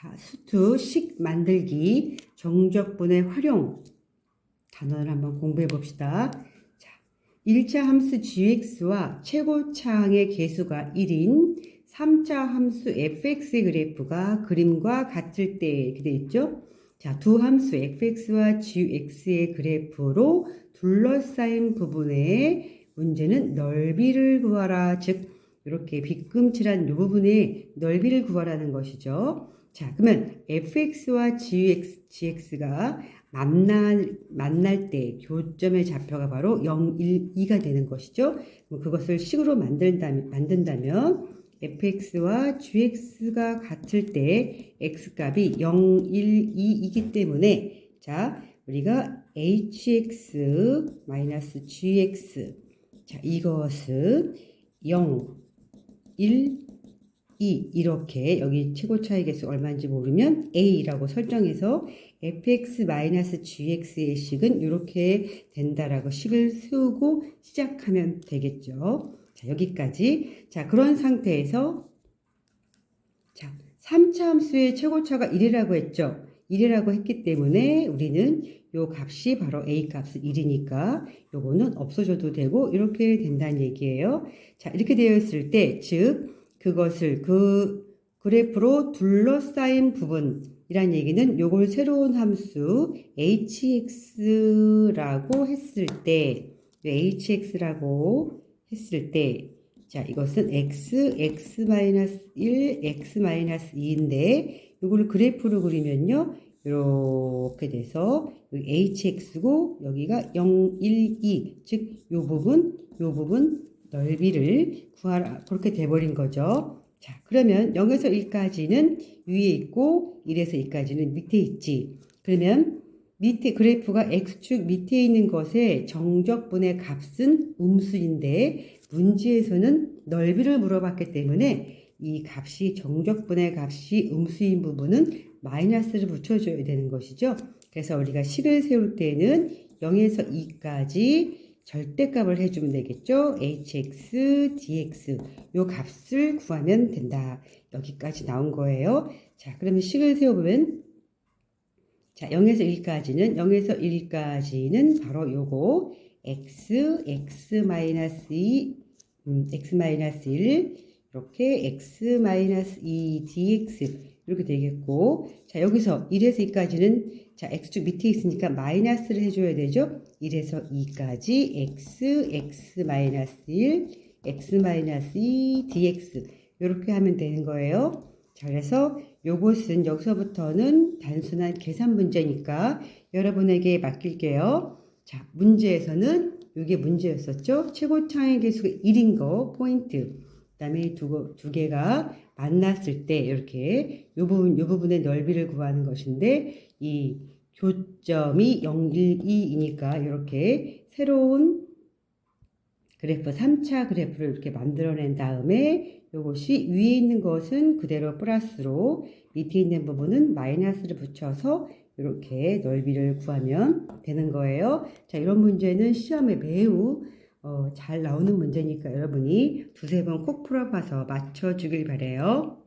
자, 수투 식 만들기, 정적분의 활용 단어를 한번 공부해 봅시다. 자, 1차 함수 gx와 최고차항의 개수가 1인 3차 함수 fx의 그래프가 그림과 같을 때 이렇게 돼 있죠? 자, 두 함수 fx와 gx의 그래프로 둘러싸인 부분의 문제는 넓이를 구하라. 즉, 이렇게 비끔칠한 이 부분의 넓이를 구하라는 것이죠. 자, 그러면 fx와 gx, gx가 만날, 만날 때 교점의 좌표가 바로 0, 1, 2가 되는 것이죠. 그것을 식으로 만든다면, 만든다면 fx와 gx가 같을 때 x값이 0, 1, 2이기 때문에 자, 우리가 hx gx 자, 이것은 0, 1, 2 이렇게 여기 최고 차이 개수 얼마인지 모르면 a라고 설정해서 fx-gx의 식은 이렇게 된다라고 식을 세우고 시작하면 되겠죠. 자, 여기까지. 자, 그런 상태에서 자, 3차 함수의 최고차가 1이라고 했죠. 1이라고 했기 때문에 우리는 요 값이 바로 a 값은 1이니까 요거는 없어져도 되고 이렇게 된다는 얘기예요. 자, 이렇게 되어 있을 때, 즉, 그것을 그 그래프로 둘러싸인 부분이란 얘기는 요걸 새로운 함수 hx라고 했을 때, hx라고 했을 때, 자, 이것은 x, x-1, x-2인데, 이걸 그래프로 그리면요, 이렇게 돼서 hx고 여기가 0, 1, 2, 즉, 요 부분, 요 부분 넓이를 구하라. 그렇게 돼버린 거죠. 자, 그러면 0에서 1까지는 위에 있고 1에서 2까지는 밑에 있지. 그러면 밑에 그래프가 x축 밑에 있는 것의 정적분의 값은 음수인데 문제에서는 넓이를 물어봤기 때문에 이 값이 정적분의 값이 음수인 부분은 마이너스를 붙여줘야 되는 것이죠. 그래서 우리가 식을 세울 때는 0에서 2까지 절대값을 해주면 되겠죠. hx, dx 요 값을 구하면 된다. 여기까지 나온 거예요. 자, 그러면 식을 세워보면 자, 0에서 1까지는 0에서 1까지는 바로 요거 x, x-2, 음, x-1 이렇게 x-2 dx 이렇게 되겠고 자, 여기서 1에서 2까지는 자, x축 밑에 있으니까 마이너스를 해줘야 되죠. 1에서 2까지 x, x-1, x-2 dx 이렇게 하면 되는 거예요. 자, 그래서 요것은 여기서부터는 단순한 계산 문제니까 여러분에게 맡길게요. 자, 문제에서는 이게 문제였었죠. 최고 차의 개수가 1인 거 포인트. 그다음에 두, 두 개가 만났을 때 이렇게 요 부분 요 부분의 넓이를 구하는 것인데 이 교점이 0, 1, 2이니까 이렇게 새로운 그래프 3차 그래프를 이렇게 만들어낸 다음에 이것이 위에 있는 것은 그대로 플러스로 밑에 있는 부분은 마이너스를 붙여서 이렇게 넓이를 구하면 되는 거예요. 자, 이런 문제는 시험에 매우 어, 잘 나오는 문제니까 여러분이 두세 번 꼭 풀어봐서 맞춰주길 바래요.